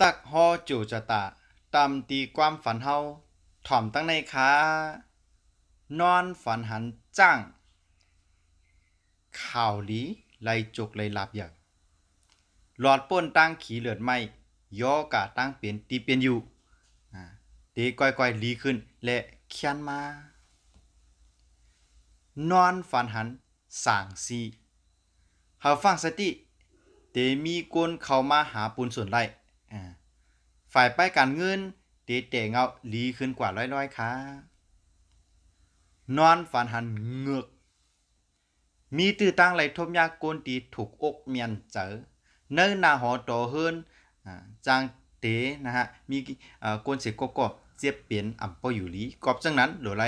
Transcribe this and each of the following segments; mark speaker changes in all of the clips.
Speaker 1: ตักฮอจูจะตาตามตีความฝันเฮาถ่อมตั้งในขานอนฝันหันจ้าง ข่าวลีไลจุกไลหลับอยางหลอดป้นตั้งขีเหลือดไม่ย่อกะตั้งเปลี่ยนตีเปลี่ยนอยู่อ่าเตก้อยๆลีขึ้น และเขียนมา นอนฝันหันสางซีเฮาฟังสติเตมีคนเข้ามาหาปุนส่วนไร่ ฝ่ายป้ายการเงินเตแต่เงาหลีขึ้นกว่าร้อยๆค่ะนอนฝันหันเงือก มีตื้อตั้งไหลทมยากโกนตีถูกอกเมียนเจอ เนิ่นนาหอโตเฮินจางเตนะฮะ มีโกนเสกก็เจ็บเปลี่ยนอ่ำปออยู่ลีกอบจังนั้นโหลไร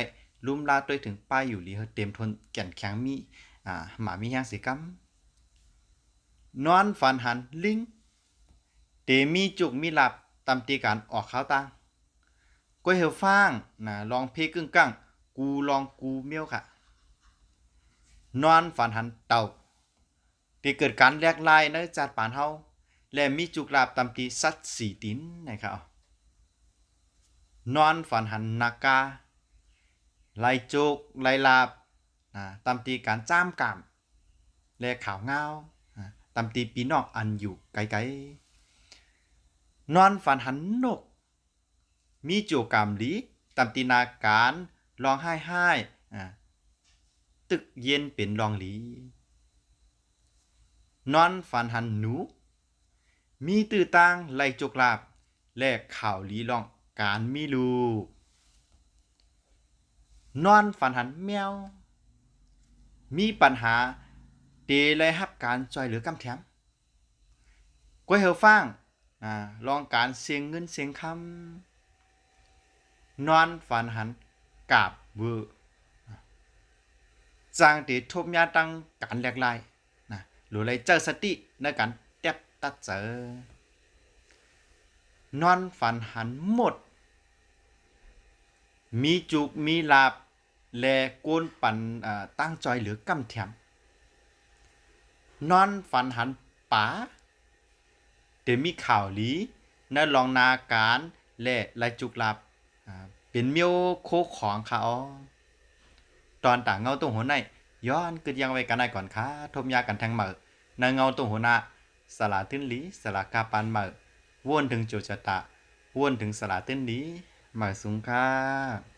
Speaker 1: ลุ่มลาด้วยถึงป้ายอยู่ลีเฮเต็มทนแก่นแข็งมีอ่าหมามีแฮงสิกำนอนฝันหันลิงเตมีจุกมีหลับ ตามตีการออกข้าวตังก้อยเฮลฟางนะลองเพกึ่งกั้งกูลองกูเมียวค่ะ นอนฝันหันเต่าที่เกิดการแลกลายในจัดปานเฮาและมีจุกลาบตามตีสัตว์สีตินนะครับนอนฝันหันนากาไลจุกไลลาบนะตามตีการจ้ามกามและข่าวเงาอ่าตามตีปีนอกอันอยู่ไกลๆ นอนฝันหันนก มีโจกรรมลีตามตีนาการร้องไห้ไห้อ่าตึกเย็นเป็นรองลี นอนฝันหันหนู มีตื้อต่างไหลจกลาบ และข่าวลีลองการมีลูก นอนฝันหันแมว มีปัญหาเตเลยรับการช่วยเหลือกำแถมก้อยเฮาฟัง อ่าลองการเสียงเงินเสียงคำนอนฝันหันกาบเวอจางติทบยาตั้งการแหลกลายนะหรือเลยเจอสติในการแตบตัดเจอนอนฝันหันหมด มีจุกมีลาบ แลโกนปันอ่าตั้งจอยหรือกำแถมนอนฝันหันป๋า เดมีข่าวลีในลองนาการและลายจุกลาบเป็นเมียวโคของเขาตอนต่างเงาตรงหัวในย้อนกึดยังไว้กันได้ก่อนค่ะทมยากันแทงเหมือนเงาตรงหัวหน้าสลาตื้นลีสลากาปานเหมือวนถึงโจชะตะวนถึงสลาตื้นลีเหมือสูงค่ะ